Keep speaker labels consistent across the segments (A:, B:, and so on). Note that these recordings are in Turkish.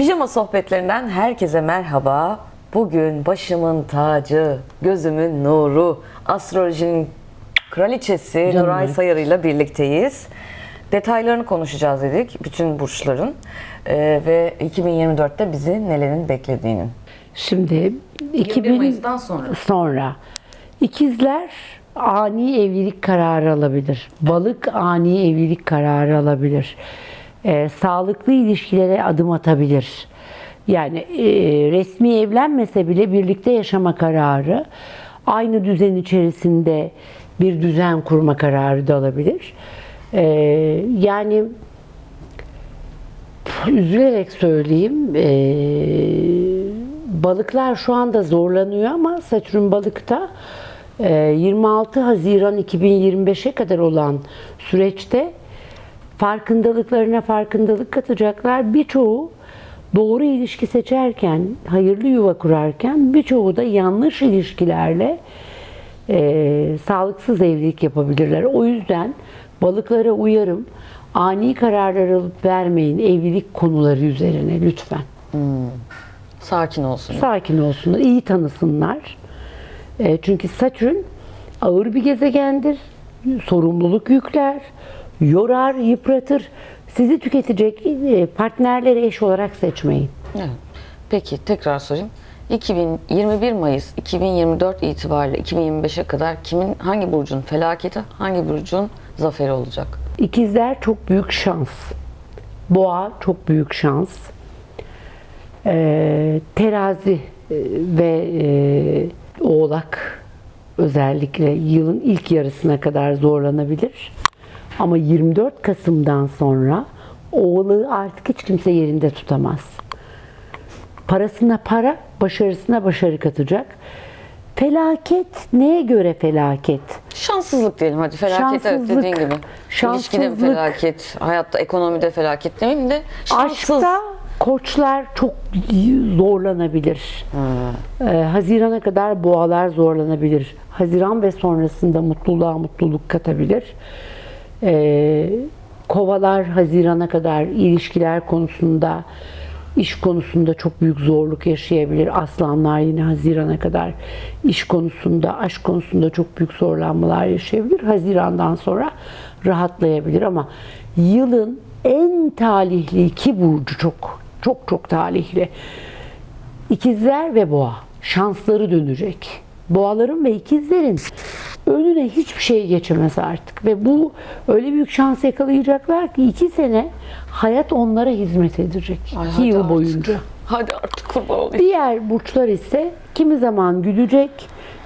A: Pijama sohbetlerinden herkese merhaba. Bugün başımın tacı, gözümün nuru, astrolojinin kraliçesi
B: Canım
A: Nuray
B: benim.
A: Sayar ile birlikteyiz. Detaylarını konuşacağız dedik bütün burçların Ee, ve 2024'te bizi nelerin beklediğini.
B: Şimdi 2000
A: Mayıs'tan sonra.
B: sonra ikizler ani evlilik kararı alabilir. Balık ani evlilik kararı alabilir. Ee, sağlıklı ilişkilere adım atabilir. Yani e, resmi evlenmese bile birlikte yaşama kararı, aynı düzen içerisinde bir düzen kurma kararı da alabilir. Ee, yani üzülerek söyleyeyim eee, balıklar şu anda zorlanıyor ama Satürn balıkta eee, 26 Haziran 2025'e kadar olan süreçte farkındalıklarına farkındalık katacaklar. Birçoğu doğru ilişki seçerken, hayırlı yuva kurarken birçoğu da yanlış ilişkilerle eee, sağlıksız evlilik yapabilirler. O yüzden balıklara uyarım. Ani kararlar alıp vermeyin evlilik konuları üzerine lütfen.
A: Sakin olsun.
B: Sakin olsunlar, iyi tanısınlar. E, çünkü Satürn ağır bir gezegendir. Sorumluluk yükler, yorar, yıpratır. Sizi tüketecek e, partnerleri eş olarak seçmeyin.
A: Evet. Peki tekrar sorayım. 2021 Mayıs 2024 itibariyle 2025'e kadar kimin hangi burcun felaketi, hangi burcun zaferi olacak?
B: İkizler çok büyük şans. Boğa çok büyük şans. Ee, terazi e, ve e, oğlak özellikle yılın ilk yarısına kadar zorlanabilir. Ama 24 Kasım'dan sonra oğlağı artık hiç kimse yerinde tutamaz. Parasına para, başarısına başarı katacak. Felaket neye göre felaket?
A: Şanssızlık diyelim hadi felaket evet
B: Şanssızlık.
A: dediğin gibi. İlişkide
B: Şanssızlık.
A: felaket, hayatta ekonomide felaket demeyeyim de şanssız.
B: Aşkta koçlar çok zorlanabilir. Ee, Hazirana kadar boğalar zorlanabilir. Haziran ve sonrasında mutluluğa mutluluk katabilir. Ee, kovalar Haziran'a kadar ilişkiler konusunda, iş konusunda çok büyük zorluk yaşayabilir. Aslanlar yine Haziran'a kadar iş konusunda, aşk konusunda çok büyük zorlanmalar yaşayabilir. Haziran'dan sonra rahatlayabilir ama yılın en talihli iki burcu çok çok çok talihli. İkizler ve boğa şansları dönecek. Boğaların ve ikizlerin önüne hiçbir şey geçemez artık. Ve bu öyle büyük şans yakalayacaklar ki iki sene hayat onlara hizmet edecek.
A: Ay,
B: iki yıl
A: artık.
B: boyunca.
A: Hadi artık kurban olayım.
B: Diğer burçlar ise kimi zaman gülecek,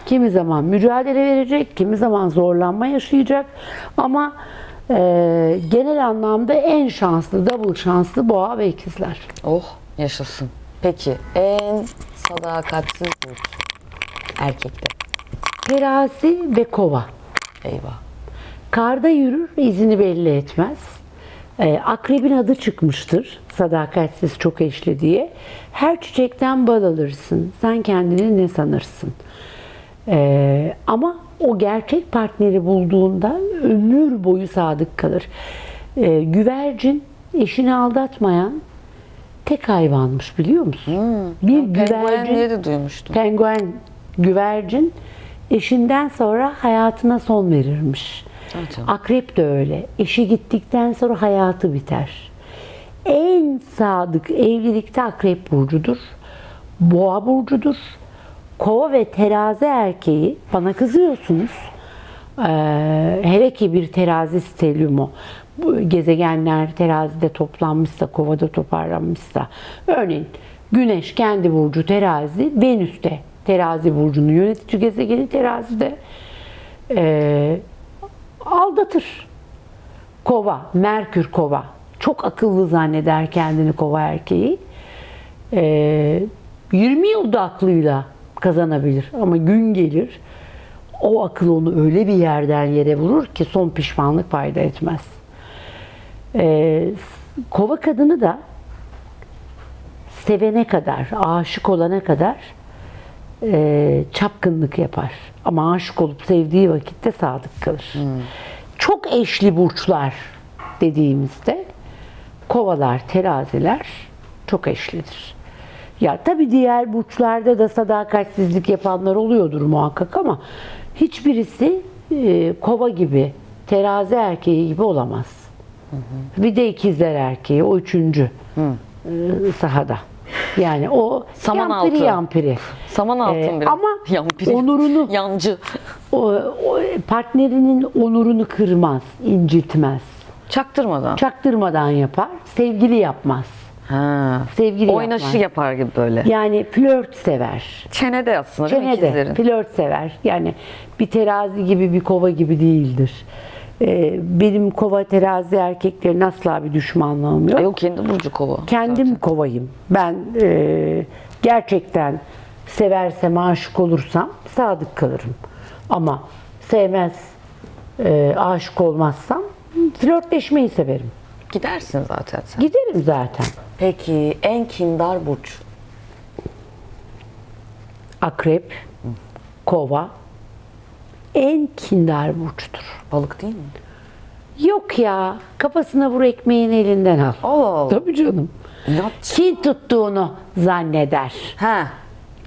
B: kimi zaman mücadele verecek, kimi zaman zorlanma yaşayacak. Ama e, genel anlamda en şanslı, double şanslı boğa ve ikizler.
A: Oh yaşasın. Peki en sadakatsiz burç erkekte.
B: Terazi ve kova.
A: Eyvah.
B: Karda yürür, izini belli etmez. Ee, akrebin adı çıkmıştır. Sadakatsiz çok eşli diye. Her çiçekten bal alırsın. Sen kendini ne sanırsın? Ee, ama o gerçek partneri bulduğunda ömür boyu sadık kalır. Ee, güvercin eşini aldatmayan tek hayvanmış biliyor musun? Bir
A: Hmm. Penguen
B: güvercin
A: de duymuştum.
B: Penguen güvercin eşinden sonra hayatına son verirmiş.
A: Canım.
B: Akrep de öyle. Eşi gittikten sonra hayatı biter. En sadık evlilikte akrep burcudur. Boğa burcudur. Kova ve terazi erkeği bana kızıyorsunuz. Ee, hele ki bir terazi stelyumu bu gezegenler terazide toplanmışsa, kovada toparlanmışsa. Örneğin Güneş kendi burcu terazi, Venüs de terazi burcunun yönetici gezegeni terazide. Ee, aldatır. Kova, Merkür kova. Çok akıllı zanneder kendini kova erkeği. Ee, 20 yılda aklıyla kazanabilir ama gün gelir o akıl onu öyle bir yerden yere vurur ki son pişmanlık fayda etmez. Ee, kova kadını da sevene kadar, aşık olana kadar e, çapkınlık yapar. Ama aşık olup sevdiği vakitte sadık kalır. Çok eşli burçlar dediğimizde kovalar, teraziler çok eşlidir. Ya tabii diğer burçlarda da sadakatsizlik yapanlar oluyordur muhakkak ama hiçbirisi e, kova gibi, terazi erkeği gibi olamaz. Bir de ikizler erkeği, o üçüncü e, sahada. Yani o
A: Saman
B: yampiri
A: altı.
B: yampiri.
A: Saman altın
B: Ee,
A: biraz.
B: ama
A: Yampiri.
B: onurunu-
A: Yancı.
B: O, o partnerinin onurunu kırmaz, incitmez.
A: Çaktırmadan.
B: Çaktırmadan yapar, sevgili yapmaz.
A: Ha.
B: Sevgili
A: Oynaşı
B: yapmaz.
A: yapar gibi böyle.
B: Yani flört sever.
A: Çenede aslında değil mi
B: Çenede
A: ikizlerin?
B: flört sever. Yani bir terazi gibi bir kova gibi değildir. Ee, benim kova terazi erkeklerin asla bir düşmanlığım yok.
A: O kendi burcu kova.
B: Kendim kovayım. Ben e, gerçekten seversem, aşık olursam sadık kalırım. Ama sevmez, e, aşık olmazsam flörtleşmeyi severim.
A: Gidersin zaten sen.
B: Giderim zaten.
A: Peki en kindar burç?
B: Akrep, kova en kindar burçtur.
A: Balık değil mi?
B: Yok ya, kafasına vur ekmeğin elinden al.
A: Allah Allah.
B: Tabii canım.
A: İnatçı.
B: Kin tuttuğunu zanneder.
A: Ha.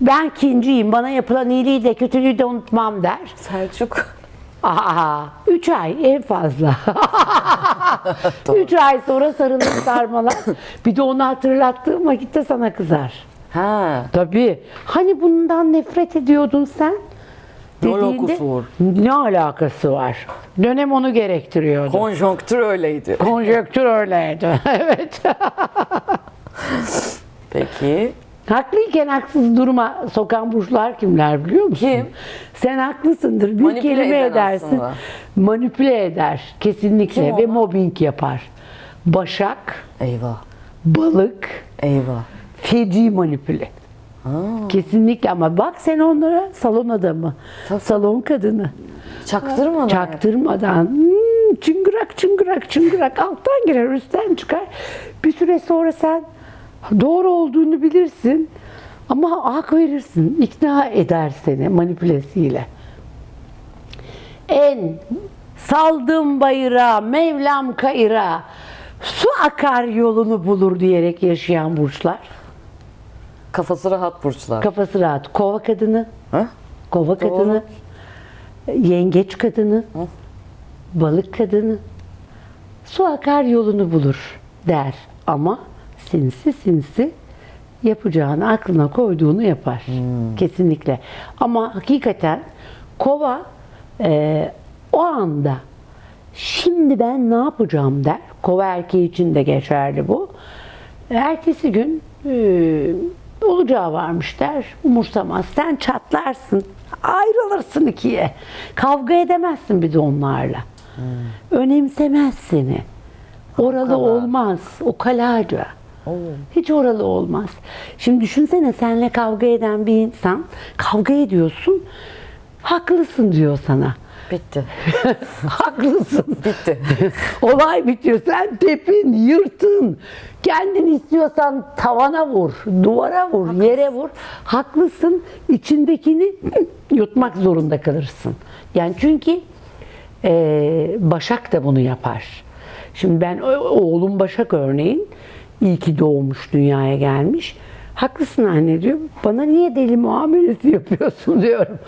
B: Ben kinciyim, bana yapılan iyiliği de kötülüğü de unutmam der.
A: Selçuk.
B: Aa, üç ay en fazla. üç ay sonra sarılır sarmalar. Bir de onu hatırlattığım vakitte sana kızar.
A: Ha.
B: Tabii. Hani bundan nefret ediyordun sen? Dediğinde? Ne alakası var? Dönem onu gerektiriyordu.
A: Konjonktür öyleydi.
B: Konjöktür öyleydi. evet.
A: Peki.
B: Haklıyken haksız duruma sokan burçlar kimler biliyor musun?
A: Kim?
B: Sen haklısındır. Bir
A: Manipüle
B: kelime
A: eden
B: edersin.
A: aslında.
B: Manipüle eder. Kesinlikle.
A: Kim
B: Ve
A: onlar?
B: mobbing yapar. Başak,
A: Eyvah.
B: balık,
A: Eyvah.
B: feci manipüle. Kesinlikle ama bak sen onlara salon adamı, salon kadını.
A: Çaktırmadan.
B: Çaktırmadan hmm, çıngırak çıngırak çıngırak alttan girer üstten çıkar. Bir süre sonra sen doğru olduğunu bilirsin ama hak verirsin. ikna eder seni manipülesiyle. En saldım bayıra, Mevlam kayıra, su akar yolunu bulur diyerek yaşayan burçlar.
A: Kafası rahat burçlar.
B: Kafası rahat. Kova kadını,
A: ha?
B: Kova kadını, yengeç kadını, balık kadını su akar yolunu bulur der. Ama sinsi sinsi yapacağını aklına koyduğunu yapar. Kesinlikle. Ama hakikaten kova e, o anda şimdi ben ne yapacağım der. Kova erkeği için de geçerli bu. Ertesi gün e, olacağı varmış der. Umursamaz. Sen çatlarsın. Ayrılırsın ikiye. Kavga edemezsin bir de onlarla. Önemsemez seni. Oralı
A: kadar.
B: olmaz. O kalaca. Hiç oralı olmaz. Şimdi düşünsene senle kavga eden bir insan kavga ediyorsun. Haklısın diyor sana.
A: Bitti.
B: Haklısın.
A: Bitti.
B: Olay bitiyor. Sen tepin, yırtın. Kendin istiyorsan tavana vur, duvara vur, yere vur. Haklısın. İçindekini yutmak zorunda kalırsın. Yani çünkü eee, Başak da bunu yapar. Şimdi ben oğlum Başak örneğin iyi ki doğmuş, dünyaya gelmiş. Haklısın anne diyor. Bana niye deli muamelesi yapıyorsun diyorum.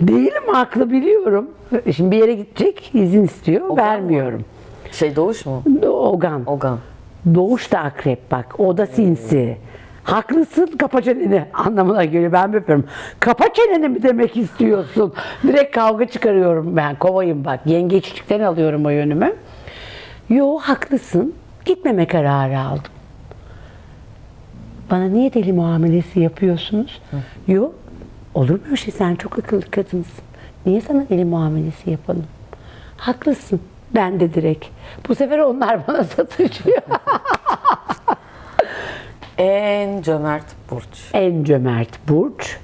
B: Değilim haklı biliyorum. Şimdi bir yere gidecek, izin istiyor,
A: mı?
B: vermiyorum.
A: Şey Doğuş mu?
B: Ogan.
A: Ogan.
B: Doğuş da akrep bak. O da sinsi. Haklısın kapa çeneni anlamına geliyor. Ben yapıyorum. Kapa çeneni mi demek istiyorsun? Direkt kavga çıkarıyorum ben. Kovayım bak. Yengeçlikten alıyorum o yönümü. Yo haklısın. Gitmeme kararı aldım. Bana niye deli muamelesi yapıyorsunuz? Yo. Olur mu öyle şey? Sen çok akıllı kadınsın. Niye sana deli muamelesi yapalım? Haklısın. Ben de direkt. Bu sefer onlar bana satışıyor.
A: En cömert burç.
B: en cömert burç.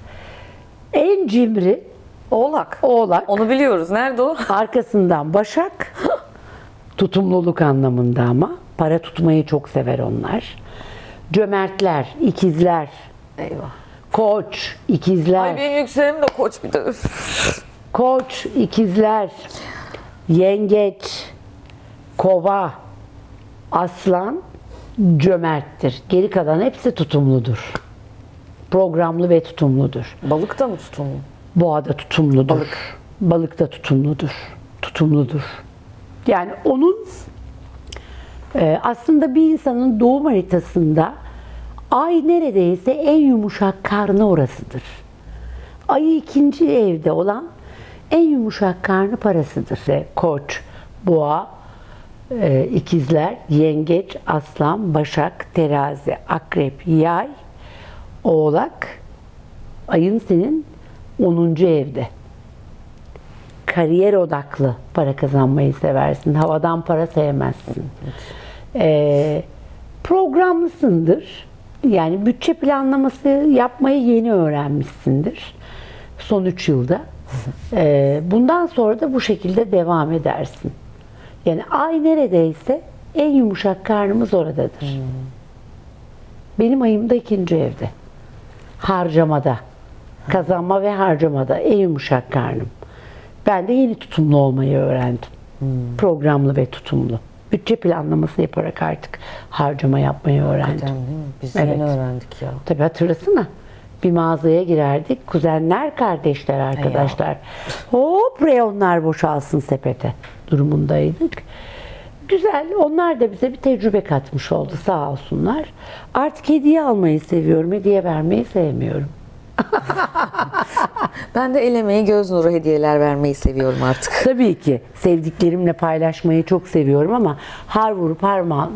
B: En cimri
A: Oğlak.
B: oğlak.
A: Onu biliyoruz. Nerede o?
B: Arkasından başak. Tutumluluk anlamında ama. Para tutmayı çok sever onlar. Cömertler, ikizler,
A: Eyvah.
B: koç, ikizler,
A: Ay benim yükselenim de koç bir de.
B: Koç, ikizler, yengeç, kova, aslan, cömerttir. Geri kalan hepsi tutumludur. Programlı ve tutumludur.
A: Balık da mı tutumlu?
B: Boğa da tutumludur.
A: Balık.
B: Balık da tutumludur. Tutumludur. Yani onun e, aslında bir insanın doğum haritasında ay neredeyse en yumuşak karnı orasıdır. Ayı ikinci evde olan en yumuşak karnı parasıdır. Koç, boğa, e, ikizler, yengeç, aslan, başak, terazi, akrep, yay, oğlak, ayın senin 10. evde. Kariyer odaklı para kazanmayı seversin. Havadan para sevmezsin. Ee, programlısındır. Yani bütçe planlaması yapmayı yeni öğrenmişsindir. Son 3 yılda. Ee, bundan sonra da bu şekilde devam edersin. Yani ay neredeyse en yumuşak karnımız oradadır. Benim ayım da ikinci evde harcamada, kazanma ve harcamada en yumuşak karnım. Ben de yeni tutumlu olmayı öğrendim. Programlı ve tutumlu. Bütçe planlaması yaparak artık harcama yapmayı öğrendim.
A: Değil mi? Biz
B: Evet.
A: yeni öğrendik ya.
B: Tabii hatırlasana. Bir mağazaya girerdik. Kuzenler, kardeşler, arkadaşlar. Hop reyonlar boşalsın sepete durumundaydık. Güzel. Onlar da bize bir tecrübe katmış oldu sağ olsunlar. Artık hediye almayı seviyorum. Hediye vermeyi sevmiyorum.
A: Ben de el emeği göz nuru hediyeler vermeyi seviyorum artık.
B: Tabii ki sevdiklerimle paylaşmayı çok seviyorum ama har vurup harman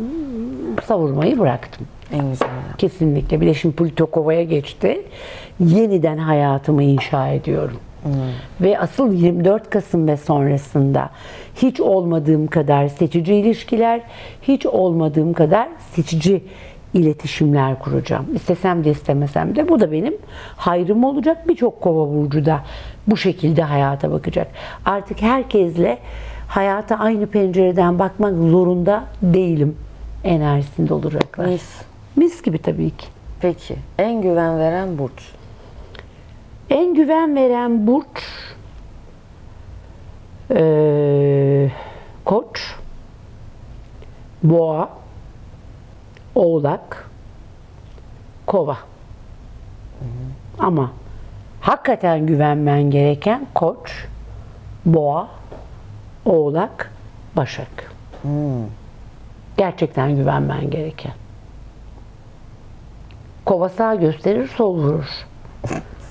B: savurmayı bıraktım.
A: En güzel.
B: Kesinlikle. Bir de şimdi Politokova'ya geçti. Yeniden hayatımı inşa ediyorum. Ve asıl 24 Kasım ve sonrasında hiç olmadığım kadar seçici ilişkiler, hiç olmadığım kadar seçici iletişimler kuracağım. İstesem de istemesem de bu da benim hayrım olacak. Birçok kova burcu da bu şekilde hayata bakacak. Artık herkesle hayata aynı pencereden bakmak zorunda değilim enerjisinde olacaklar.
A: Mis.
B: Mis gibi tabii ki.
A: Peki en güven veren burç.
B: En güven veren burç eee, Koç, Boğa, Oğlak, Kova. Ama hakikaten güvenmen gereken Koç, Boğa, Oğlak, Başak. Gerçekten güvenmen gereken. Kova sağ gösterir, sol vurur.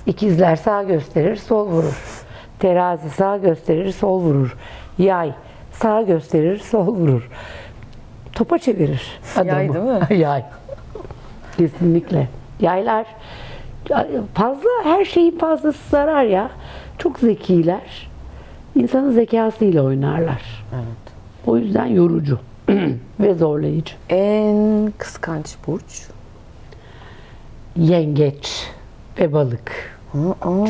B: İkizler sağ gösterir, sol vurur. Terazi sağ gösterir, sol vurur. Yay sağ gösterir, sol vurur. Topa çevirir adamı.
A: Yay değil mi?
B: Yay. Kesinlikle. Yaylar fazla her şeyin fazlası zarar ya. Çok zekiler. İnsanın zekasıyla oynarlar.
A: Evet.
B: O yüzden yorucu ve zorlayıcı.
A: En kıskanç burç.
B: Yengeç ve balık.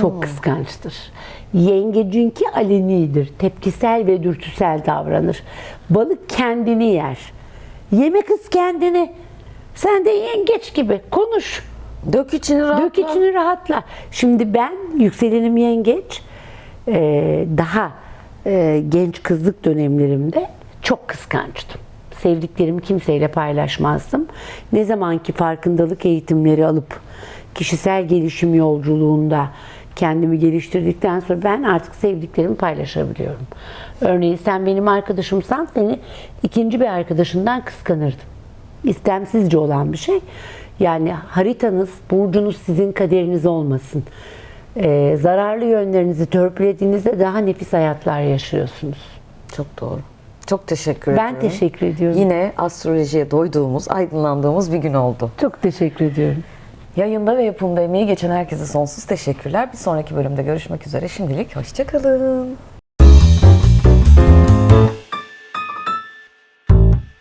B: Çok kıskançtır. Yengecinki alenidir. Tepkisel ve dürtüsel davranır. Balık kendini yer. Yeme kız kendini. Sen de yengeç gibi konuş.
A: Dök içini rahatla.
B: Dök içini rahatla. Şimdi ben yükselenim yengeç. Ee, daha e, genç kızlık dönemlerimde çok kıskançtım. Sevdiklerimi kimseyle paylaşmazdım. Ne zamanki farkındalık eğitimleri alıp kişisel gelişim yolculuğunda kendimi geliştirdikten sonra ben artık sevdiklerimi paylaşabiliyorum. Örneğin sen benim arkadaşımsan seni ikinci bir arkadaşından kıskanırdım istemsizce olan bir şey. Yani haritanız, burcunuz sizin kaderiniz olmasın. Ee, zararlı yönlerinizi törpülediğinizde daha nefis hayatlar yaşıyorsunuz.
A: Çok doğru. Çok teşekkür
B: Ben
A: ediyorum.
B: teşekkür ediyorum.
A: Yine astrolojiye doyduğumuz, aydınlandığımız bir gün oldu.
B: Çok teşekkür ediyorum.
A: Yayında ve yapımda emeği geçen herkese sonsuz teşekkürler. Bir sonraki bölümde görüşmek üzere. Şimdilik hoşçakalın.